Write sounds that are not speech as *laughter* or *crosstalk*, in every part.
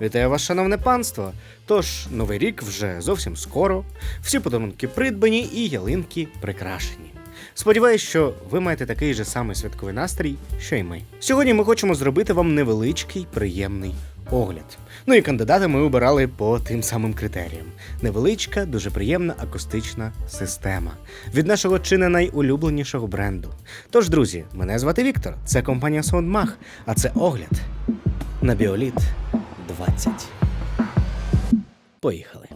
Вітаю вас, шановне панство! Тож, новий рік вже зовсім скоро, всі подарунки придбані і ялинки прикрашені. Сподіваюсь, що ви маєте такий же самий святковий настрій, що й ми. Сьогодні ми хочемо зробити вам невеличкий приємний огляд. Ну і кандидати ми обирали по тим самим критеріям: невеличка, дуже приємна акустична система від нашого чи не найулюбленішого бренду. Тож, друзі, мене звати Віктор, це компанія SoundMag, а це огляд на Біоліт 20. Поїхали.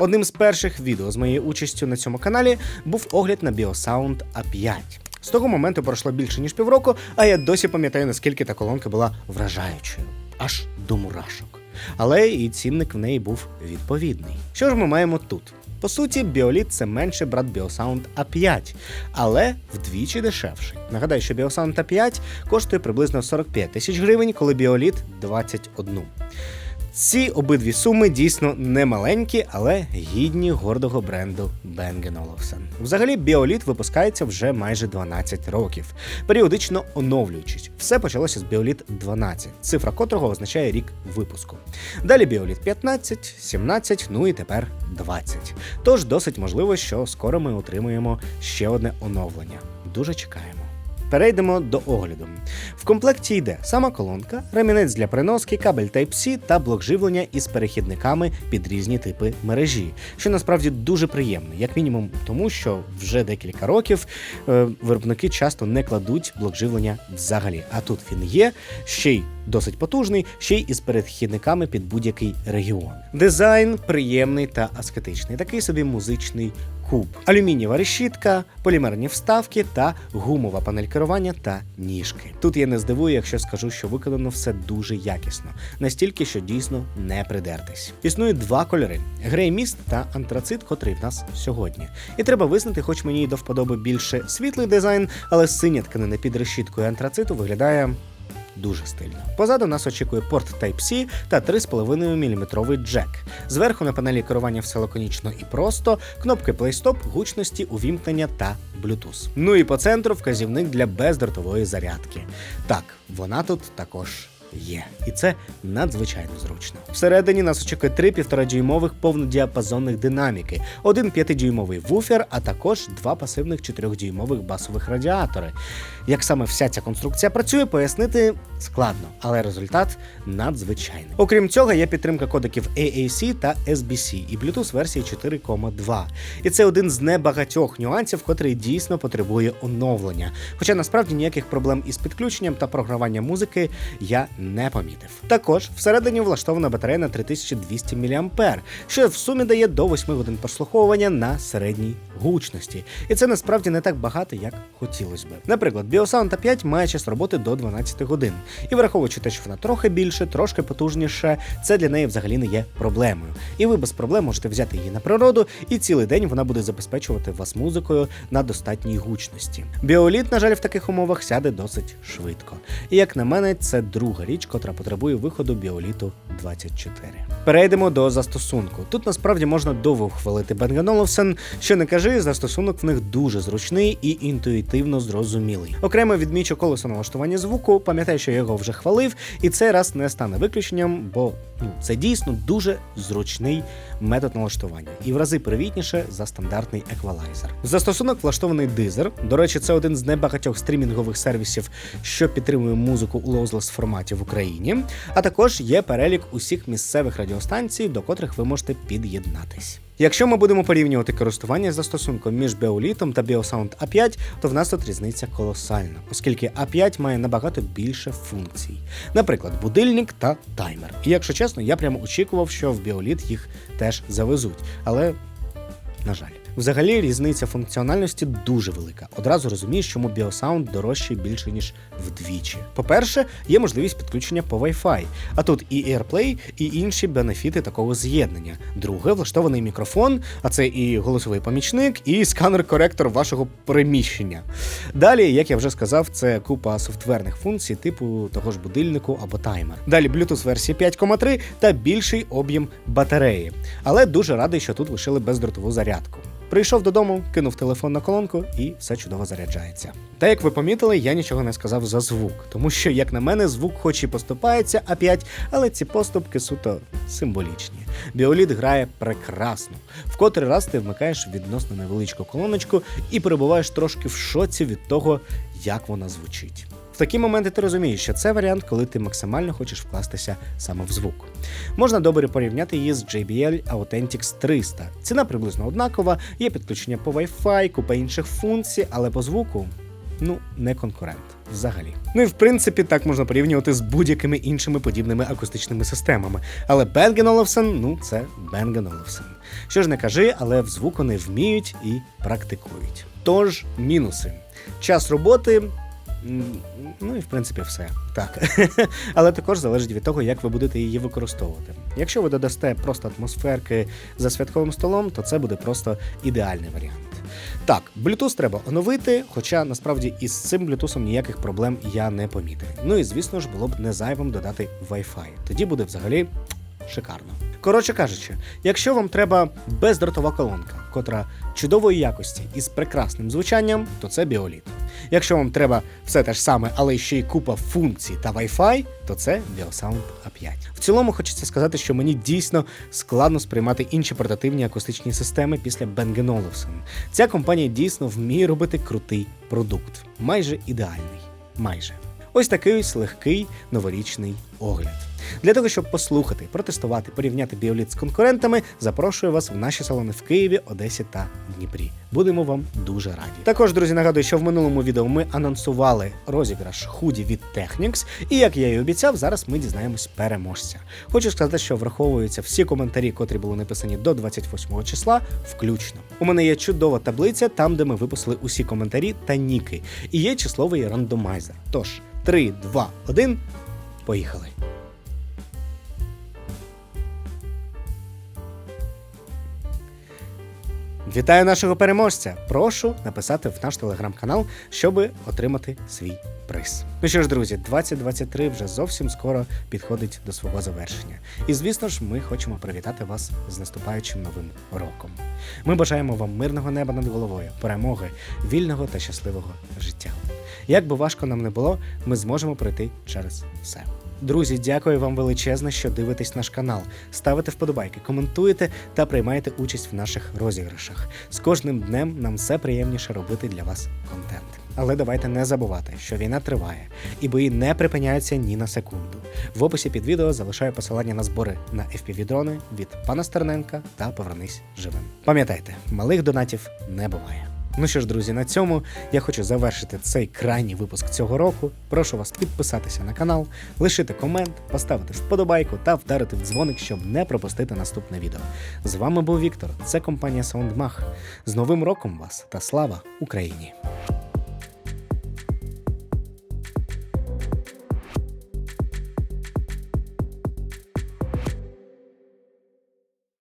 Одним з перших відео з моєю участю на цьому каналі був огляд на Biosound A5. З того моменту пройшло більше ніж півроку, а я досі пам'ятаю, наскільки та колонка була вражаючою, аж до мурашок. Але і цінник в неї був відповідний. Що ж ми маємо тут? По суті, Біоліт це менший брат Біосаунд А5, але вдвічі дешевший. Нагадаю, що Біосаунд А5 коштує приблизно 45 тисяч гривень, коли Біоліт 21. Ці обидві суми дійсно не маленькі, але гідні гордого бренду Bang Olufsen. Взагалі, Біоліт випускається вже майже 12 років, періодично оновлюючись. Все почалося з Біоліт 12, цифра котрого означає рік випуску. Далі Біоліт 15, 17, ну і тепер 20. Тож досить можливо, що скоро ми отримуємо ще одне оновлення. Дуже чекаємо. Перейдемо до огляду. В комплекті йде сама колонка, ремінець для приноски, кабель Type-C та блок живлення із перехідниками під різні типи мережі, що насправді дуже приємно, як мінімум, тому що вже декілька років е, виробники часто не кладуть блок живлення взагалі. А тут він є, ще й досить потужний, ще й із перехідниками під будь-який регіон. Дизайн приємний та аскетичний, такий собі музичний куб, алюмінієва решітка, полімерні вставки та гумова панель керування та ніжки. Тут я не здивую, якщо скажу, що виконано все дуже якісно, настільки, що дійсно не придертись. Існує два кольори: грей міст та антрацит, котрий в нас сьогодні. І треба визнати, хоч мені й до вподоби більше світлий дизайн, але синя тканина під решіткою антрациту виглядає дуже стильно. Позаду нас очікує порт Type-C та 3,5 мм джек. Зверху на панелі керування все лаконічно і просто, кнопки плейстоп, гучності, увімкнення та Bluetooth. Ну і по центру вказівник для бездротової зарядки. Так, вона тут також. Є, і це надзвичайно зручно. Всередині нас очікує три 1,5-дюймових повнодіапазонних динаміки, один 5-дюймовий вуфер, а також два пасивних 4-дюймових басових радіатори. Як саме вся ця конструкція працює, пояснити складно, але результат надзвичайний. Окрім цього, є підтримка кодеків AAC та SBC і Bluetooth версії 4.2. І це один з небагатьох нюансів, котрий дійсно потребує оновлення. Хоча насправді ніяких проблем із підключенням та програванням музики я не помітив. Також всередині влаштована батарея на 3200 мА, що в сумі дає до 8 годин прослуховування на середній гучності. І це насправді не так багато, як хотілося би. Наприклад, Biosound 5 має час роботи до 12 годин. І враховуючи те, що вона трохи більше, трошки потужніше, це для неї взагалі не є проблемою. І ви без проблем можете взяти її на природу, і цілий день вона буде забезпечувати вас музикою на достатній гучності. Біоліт, на жаль, в таких умовах сяде досить швидко. І як на мене, це друга річ, котра потребує виходу біоліту 24. Перейдемо до застосунку. Тут насправді можна довго хвалити Olufsen, що не кажи, застосунок в них дуже зручний і інтуїтивно зрозумілий. Окремо відмічу колесо налаштування звуку, пам'ятаю, що я його вже хвалив, і цей раз не стане виключенням, бо ну, це дійсно дуже зручний метод налаштування і в рази привітніше за стандартний еквалайзер. Застосунок влаштований дизер. До речі, це один з небагатьох стрімінгових сервісів, що підтримує музику у lossless форматі в Україні. А також є перелік усіх місцевих радіостанцій, до котрих ви можете під'єднатись. Якщо ми будемо порівнювати користування застосунком між Біолітом та Biosound A5, то в нас тут різниця колосальна, оскільки A5 має набагато більше функцій, наприклад, будильник та таймер. І якщо чесно, я прямо очікував, що в Біоліт їх теж завезуть, але на жаль. Взагалі різниця функціональності дуже велика. Одразу розумієш, чому Biosound дорожчий більше ніж вдвічі. По-перше, є можливість підключення по Wi-Fi, а тут і AirPlay, і інші бенефіти такого з'єднання. Друге, влаштований мікрофон, а це і голосовий помічник, і сканер-коректор вашого переміщення. Далі, як я вже сказав, це купа софтверних функцій, типу того ж будильнику або таймер. Далі Bluetooth версії 5.3 та більший об'єм батареї. Але дуже радий, що тут лишили бездротову зарядку. Прийшов додому, кинув телефон на колонку і все чудово заряджається. Та як ви помітили, я нічого не сказав за звук, тому що, як на мене, звук хоч і поступається А5, але ці поступки суто символічні. Біоліт грає прекрасно. В котрий раз ти вмикаєш відносно невеличку колоночку і перебуваєш трошки в шоці від того, як вона звучить. В такі моменти ти розумієш, що це варіант, коли ти максимально хочеш вкластися саме в звук. Можна добре порівняти її з JBL Authentics 300. Ціна приблизно однакова, є підключення по Wi-Fi, купа інших функцій, але по звуку. Ну, не конкурент взагалі. Ну і в принципі так можна порівнювати з будь-якими іншими подібними акустичними системами. Але Bang Olufsen, ну це Bang Olufsen. Що ж не кажи, але в звук вони вміють і практикують. Тож, мінуси. Час роботи. Ну і в принципі все так. *laughs* Але також залежить від того, як ви будете її використовувати. Якщо ви додасте просто атмосферки за святковим столом, то це буде просто ідеальний варіант. Так, Bluetooth треба оновити, хоча насправді із цим Bluetooth ніяких проблем я не помітив. Ну і звісно ж було б не зайвим додати Wi-Fi. Тоді буде взагалі шикарно. Коротше кажучи, якщо вам треба бездротова колонка, котра чудової якості і з прекрасним звучанням, то це біоліт. Якщо вам треба все те ж саме, але ще й купа функцій та Wi-Fi, то це Biosound A5. В цілому хочеться сказати, що мені дійсно складно сприймати інші портативні акустичні системи після Bang Olufsen. Ця компанія дійсно вміє робити крутий продукт, майже ідеальний. Майже. Ось такий ось легкий новорічний огляд. Для того, щоб послухати, протестувати, порівняти біоліт з конкурентами, запрошую вас в наші салони в Києві, Одесі та Дніпрі. Будемо вам дуже раді. Також, друзі, нагадую, що в минулому відео ми анонсували розіграш худі від Technics, і як я і обіцяв, зараз ми дізнаємось переможця. Хочу сказати, що враховуються всі коментарі, котрі були написані до 28 числа, включно. У мене є чудова таблиця, там де ми виписали усі коментарі та ніки, і є числовий рандомайзер. Тож 3, 2, 1, поїхали. Вітаю нашого переможця! Прошу написати в наш телеграм-канал, щоб отримати свій приз. Ну що ж, друзі, 2023 вже зовсім скоро підходить до свого завершення. І звісно ж, ми хочемо привітати вас з наступаючим новим роком. Ми бажаємо вам мирного неба над головою, перемоги, вільного та щасливого життя. Як би важко нам не було, ми зможемо пройти через все. Друзі, дякую вам величезне, що дивитесь наш канал, ставите вподобайки, коментуєте та приймаєте участь в наших розіграшах. З кожним днем нам все приємніше робити для вас контент. Але давайте не забувати, що війна триває, і бої не припиняються ні на секунду. В описі під відео залишаю посилання на збори на FPV-дрони від пана Стерненка та Повернись живим. Пам'ятайте, малих донатів не буває. Ну що ж, друзі, на цьому я хочу завершити цей крайній випуск цього року. Прошу вас підписатися на канал, лишити комент, поставити вподобайку та вдарити в дзвоник, щоб не пропустити наступне відео. З вами був Віктор. Це компанія SoundMag. З Новим роком вас та слава Україні!